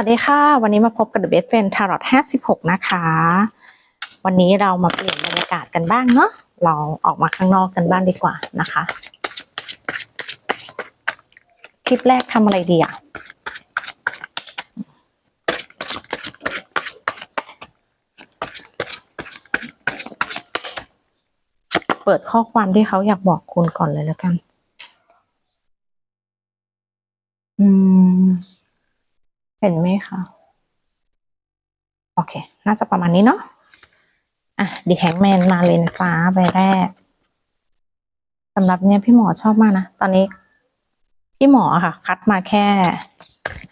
วัสดีค่ะ วันนี้มาพบกับ The Best Friend Tarot 56 นะคะ วันนี้เรามาเปลี่ยนบรรยากาศกันบ้างเนาะเราออกมาข้างนอกกันบ้างดีกว่านะคะ คลิปแรกทำอะไรดีอะเปิดข้อความที่เขาอยากบอกคุณก่อนเลยแล้วกัน อืม เห็นไหมคะ โอเค น่าจะประมาณนี้เนาะ อะดีแฮงแมนมาเลนฟ้าใบแรกสำหรับเนี่ยพี่หมอชอบมากนะ ตอนนี้ พี่หมอค่ะ คัดมาแค่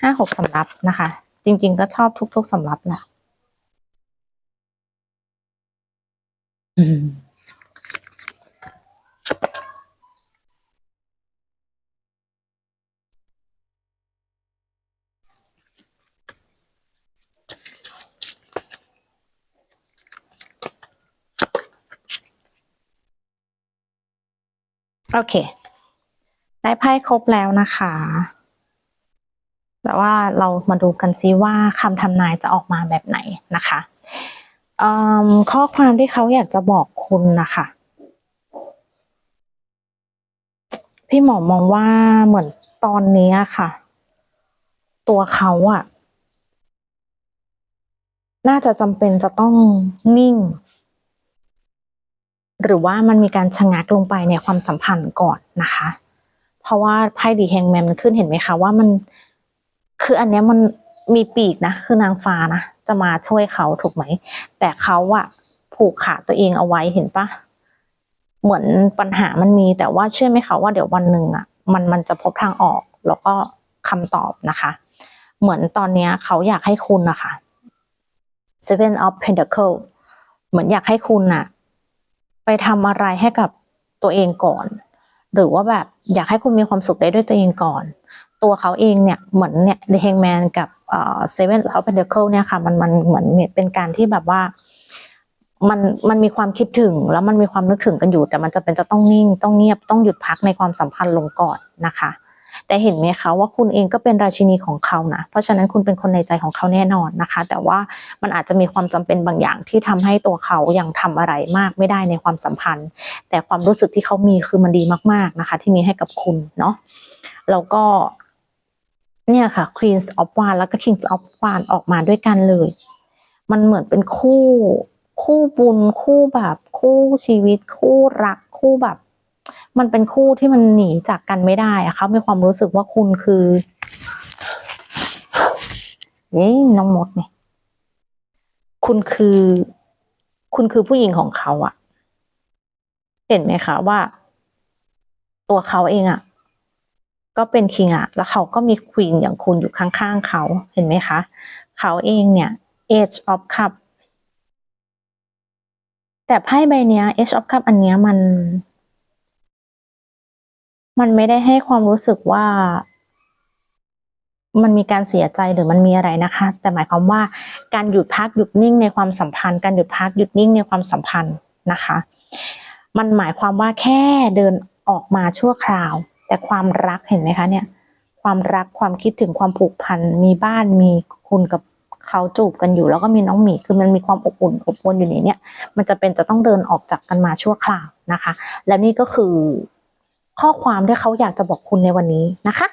ห้าหกสำรับนะคะ จริง ๆ ก็ชอบทุก ๆสำรับแหละอืม โอเค ได้ไพ่ครบแล้วนะคะ แต่ว่าเรามาดูกันซิว่าคำทำนายจะออกมาแบบไหนนะคะข้อความที่เขาอยากจะบอกคุณนะคะ พี่หมอมองว่าเหมือนตอนนี้ค่ะ ตัวเขาอะน่าจะจำเป็นจะต้องนิ่ง หรือว่ามันมีการชะงักลงไปในความสัมพันธ์ก่อนนะคะ เพราะว่าไพ่ดีแฮงแมนมันขึ้นเห็นไหมคะว่ามันคืออันเนี้ยมันมีปีกนะคือนางฟ้านะจะมาช่วยเขาถูกไหม แต่เขาอะผูกขาตัวเองเอาไว้เห็นปะเหมือนปัญหามันมีแต่ว่าเชื่อไหมคะว่าเดี๋ยววันหนึ่งอะมันมันจะพบทางออกแล้วก็คำตอบนะคะ เหมือนตอนเนี้ยเขาอยากให้คุณนะคะ Seven of Pentacle เหมือนอยากให้คุณอะ ไปทำอะไรให้กับตัวเองก่อน หรือว่าแบบอยากให้คุณมีความสุขได้ด้วยตัวเองก่อน ตัวเขาเองเนี่ยเหมือนเนี่ย The Hangman กับเอ่อ Seven of Pentacles เนี่ยค่ะมันมันเหมือนเป็นการที่แบบว่ามันมันมีความคิดถึงแล้วมันมีความนึกถึงกันอยู่ แต่มันจะเป็นจะต้องนิ่งต้องเงียบต้องหยุดพักในความสัมพันธ์ลงก่อนนะคะ แต่เห็นไหมคะว่าคุณเองก็เป็นราชินีของเขานะ เพราะฉะนั้นคุณเป็นคนในใจของเขาแน่นอนนะคะ แต่ว่ามันอาจจะมีความจำเป็นบางอย่างที่ทำให้ตัวเขายังทำอะไรมากไม่ได้ในความสัมพันธ์ แต่ความรู้สึกที่เขามีคือมันดีมากๆนะคะ ที่มีให้กับคุณเนาะแล้วก็เนี่ยค่ะ Queens of w a n d แล้วก็ Kings of w a n d ออกมาด้วยกันเลย มันเหมือนเป็นคู่ คู่บุญ คู่แบบ คู่ชีวิต คู่รัก คู่แบบ มันเป็นคู่ที่มันหนีจากกันไม่ได้อะเขามีความรู้สึกว่าคุณคือเย้น้องมดเนี่ยคุณคือ คุณคือผู้หญิงของเขาอะเห็นไหมคะว่า ตัวเขาเองอะก็เป็นคิงอะแล้วเขาก็มีควีนอย่างคุณอยู่ข้างๆเขาเห็นไหมคะ เขาเองเนี่ย Age of Cup แต่ไพ่ใบเนี้ย Age of Cup อันเนี้ยมัน มันไม่ได้ให้ความรู้สึกว่า มันมีการเสียใจหรือมันมีอะไรนะคะ แต่หมายความว่าการหยุดพักหยุดนิ่งในความสัมพันธ์ การหยุดพักหยุดนิ่งในความสัมพันธ์นะคะ มันหมายความว่าแค่เดินออกมาชั่วคราว แต่ความรักเห็นไหมคะเนี่ย ความรักความคิดถึงความผูกพันมีบ้านมีคุณกับเขาจูบกันอยู่แล้วก็มีน้องหมีคือมันมีความอบอุ่นอบอวลอยู่ในเนี้ยมันจะเป็นจะต้องเดินออกจากกันมาชั่วคราวนะคะ และนี่ก็คือ ข้อความที่เขาอยากจะบอกคุณในวันนี้นะคะ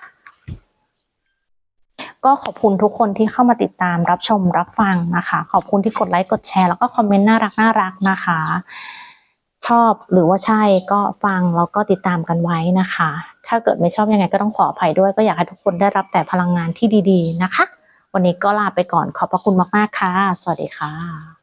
ก็ขอบคุณทุกคนที่เข้ามาติดตามรับชมรับฟังนะคะ ขอบคุณที่กดไลค์กดแชร์แล้วก็คอมเมนต์น่ารักน่ารักนะคะ ชอบหรือว่าใช่ก็ฟังแล้วก็ติดตามกันไว้นะคะ ถ้าเกิดไม่ชอบยังไงก็ต้องขออภัยด้วยก็อยากให้ทุกคนได้รับแต่พลังงานที่ดี ๆ นะคะ วันนี้ก็ลาไปก่อนขอบพระคุณมากๆค่ะ สวัสดีค่ะ